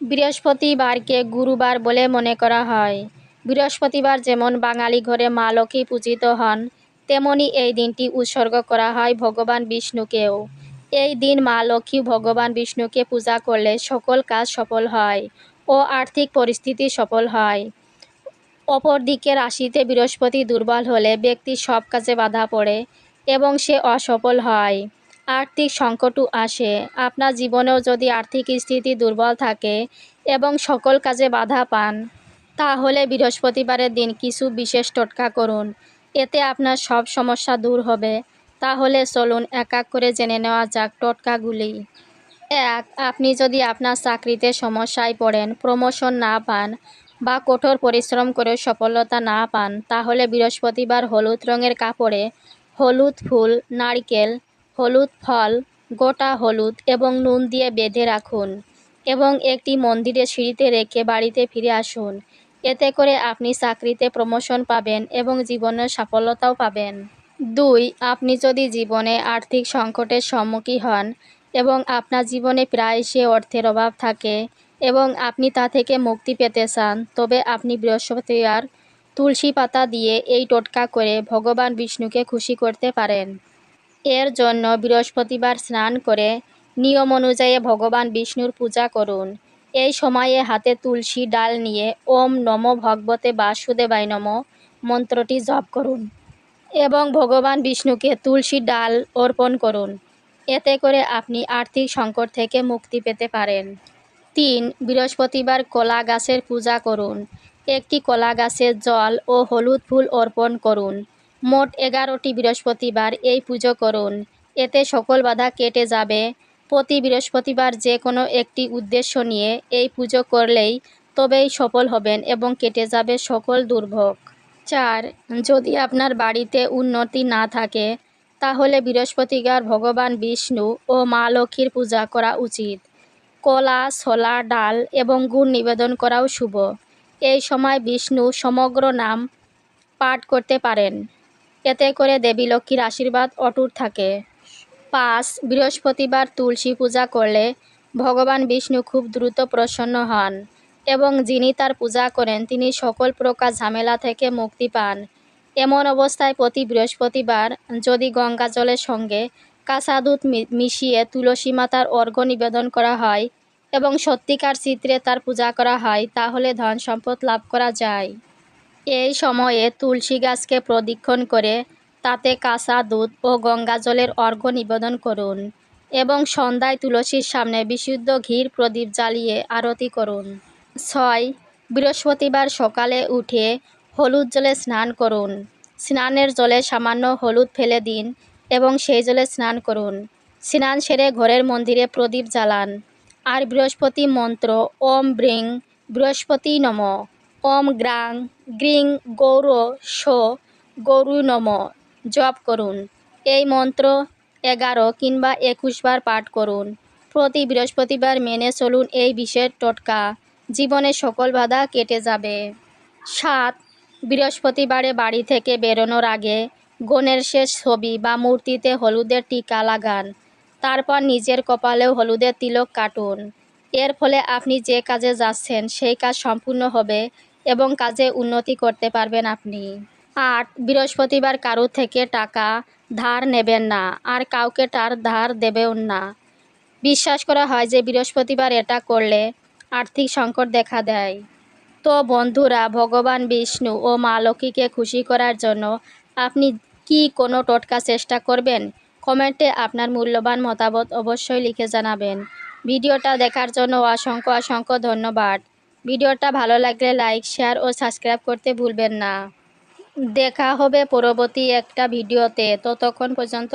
বৃহস্পতিবারকে গুরুবার বলে মনে করা হয়। বৃহস্পতিবার যেমন বাঙালি ঘরে মা লক্ষ্মী পূজিত হন, তেমনি এই দিনটি উৎসর্গ করা হয় ভগবান বিষ্ণুকেও। এই দিন মা লক্ষ্মী ভগবান বিষ্ণুকে পূজা করলে সকল কাজ সফল হয় ও আর্থিক পরিস্থিতি সফল হয়। অপরদিকে রাশিতে বৃহস্পতি দুর্বল হলে ব্যক্তির সব কাজে বাধা পড়ে এবং সে অসফল হয়। আর্থিক সংকটও আসে। আপনার জীবনেও যদি আর্থিক স্থিতি দুর্বল থাকে এবং সকল কাজে বাধা পান, তাহলে বৃহস্পতিবারের দিন কিছু বিশেষ টোটকা করুন। এতে আপনার সব সমস্যা দূর হবে। তাহলে চলুন এক এক করে জেনে নেওয়া যাক টোটকাগুলি। এক, আপনি যদি আপনার চাকরিতে সমস্যায় পড়েন, প্রমোশন না পান বা কঠোর পরিশ্রম করে সফলতা না পান, তাহলে বৃহস্পতিবার হলুদ রঙের কাপড়ে হলুদ ফুল, নারকেল হলুদ ফল, গোটা হলুদ এবং নুন দিয়ে বেঁধে রাখুন এবং একটি মন্দিরে সিঁড়িতে রেখে বাড়িতে ফিরে আসুন। এতে করে আপনি চাকরিতে প্রমোশন পাবেন এবং জীবনের সফলতাও পাবেন। দুই, আপনি যদি জীবনে আর্থিক সংকটের সম্মুখীন হন এবং আপনার জীবনে প্রায়শই অর্থের অভাব থাকে এবং আপনি তা থেকে মুক্তি পেতে চান, তবে আপনি বৃহস্পতিবার তুলসী পাতা দিয়ে এই টোটকা করে ভগবান বিষ্ণুকে খুশি করতে পারেন। এর জন্য বৃহস্পতিবার স্নান করে নিয়ম অনুযায়ী ভগবান বিষ্ণুর পূজা করুন। এই সময়ে হাতে তুলসী ডাল নিয়ে ওম নম ভগবতে বাসুদেবায় নম মন্ত্রটি জপ করুন এবং ভগবান বিষ্ণুকে তুলসী ডাল অর্পণ করুন। এতে করে আপনি আর্থিক সংকট থেকে মুক্তি পেতে পারেন। তিন, বৃহস্পতিবার কলা গাছের পূজা করুন। একটি কলা গাছের জল ও হলুদ ফুল অর্পণ করুন। মোট এগারোটি বৃহস্পতিবার এই পুজো করুন। এতে সকল বাধা কেটে যাবে। প্রতি বৃহস্পতিবার যে কোনো একটি উদ্দেশ্য নিয়ে এই পুজো করলেই তবেই সফল হবেন এবং কেটে যাবে সকল দুর্ভোগ। চার, যদি আপনার বাড়িতে উন্নতি না থাকে, তাহলে বৃহস্পতিবার ভগবান বিষ্ণু ও মা লক্ষ্মীর পূজা করা উচিত। কলা, ছোলা, ডাল এবং গুড় নিবেদন করাও শুভ। এই সময় বিষ্ণু সমগ্র নাম পাঠ করতে পারেন। এতে করে দেবী লক্ষ্মীর আশীর্বাদ অটুট থাকে। পাঁচ, বৃহস্পতিবার তুলসী পূজা করলে ভগবান বিষ্ণু খুব দ্রুত প্রসন্ন হন এবং যিনি তার পূজা করেন, তিনি সকল প্রকার ঝামেলা থেকে মুক্তি পান। এমন অবস্থায় প্রতি বৃহস্পতিবার যদি গঙ্গা জলের সঙ্গে কাঁচা দুধ মিশিয়ে তুলসী মাতার অর্ঘ্য নিবেদন করা হয় এবং সত্যিকার চিত্রে তার পূজা করা হয়, তাহলে ধন সম্পদ লাভ করা যায়। এই সময়ে তুলসী গাছকে প্রদক্ষিণ করে তাতে কাঁচা দুধ ও গঙ্গা জলের অর্ঘ্য নিবেদন করুন এবং সন্ধ্যায় তুলসীর সামনে বিশুদ্ধ ঘির প্রদীপ জ্বালিয়ে আরতি করুন। ছয়, বৃহস্পতিবার সকালে উঠে হলুদ জলে স্নান করুন। স্নানের জলে সামান্য হলুদ ফেলে দিন এবং সেই জলে স্নান করুন। স্নান সেরে ঘরের মন্দিরে প্রদীপ জ্বালান। আর বৃহস্পতি মন্ত্র ওম ব্রিং বৃহস্পতি নম। ওম গ্রাং, গ্রিং গৌর শো গৌরু নম, জপ করুন। এই মন্ত্র এগারো কিংবা একুশ বার পাঠ করুন। প্রতি বৃহস্পতিবার মেনে চলুন এই বিশেষ টোটকা। জীবনে সকল বাধা কেটে যাবে। সাত, বৃহস্পতিবারে বাড়ি থেকে বেরোনোর আগে গণের শেষ ছবি বা মূর্তিতে হলুদের টিকা লাগান। তারপর নিজের কপালেও হলুদের তিলক কাটুন। এর ফলে আপনি যে কাজে যাচ্ছেন, সেই কাজ সম্পূর্ণ হবে এবং কাজে উন্নতি করতে পারবেন আপনি। আট বৃহস্পতিবার কারও থেকে টাকা ধার নেবেন না, আর কাউকে তার ধার দেবেও না। বিশ্বাস করা হয় যে বৃহস্পতিবার এটা করলে আর্থিক সংকট দেখা দেয়। তো বন্ধুরা, ভগবান বিষ্ণু ও মা লক্ষ্মীকে খুশি করার জন্য আপনি কি কোনো টোটকা চেষ্টা করবেন? কমেন্টে আপনার মূল্যবান মতামত অবশ্যই লিখে জানাবেন। ভিডিওটা দেখার জন্য অসংখ্য অসংখ্য ধন্যবাদ। ভিডিওটা ভালো লাগলে লাইক, শেয়ার ও সাবস্ক্রাইব করতে ভুলবেন না। দেখা হবে পরবর্তী একটা ভিডিওতে। ততক্ষণ পর্যন্ত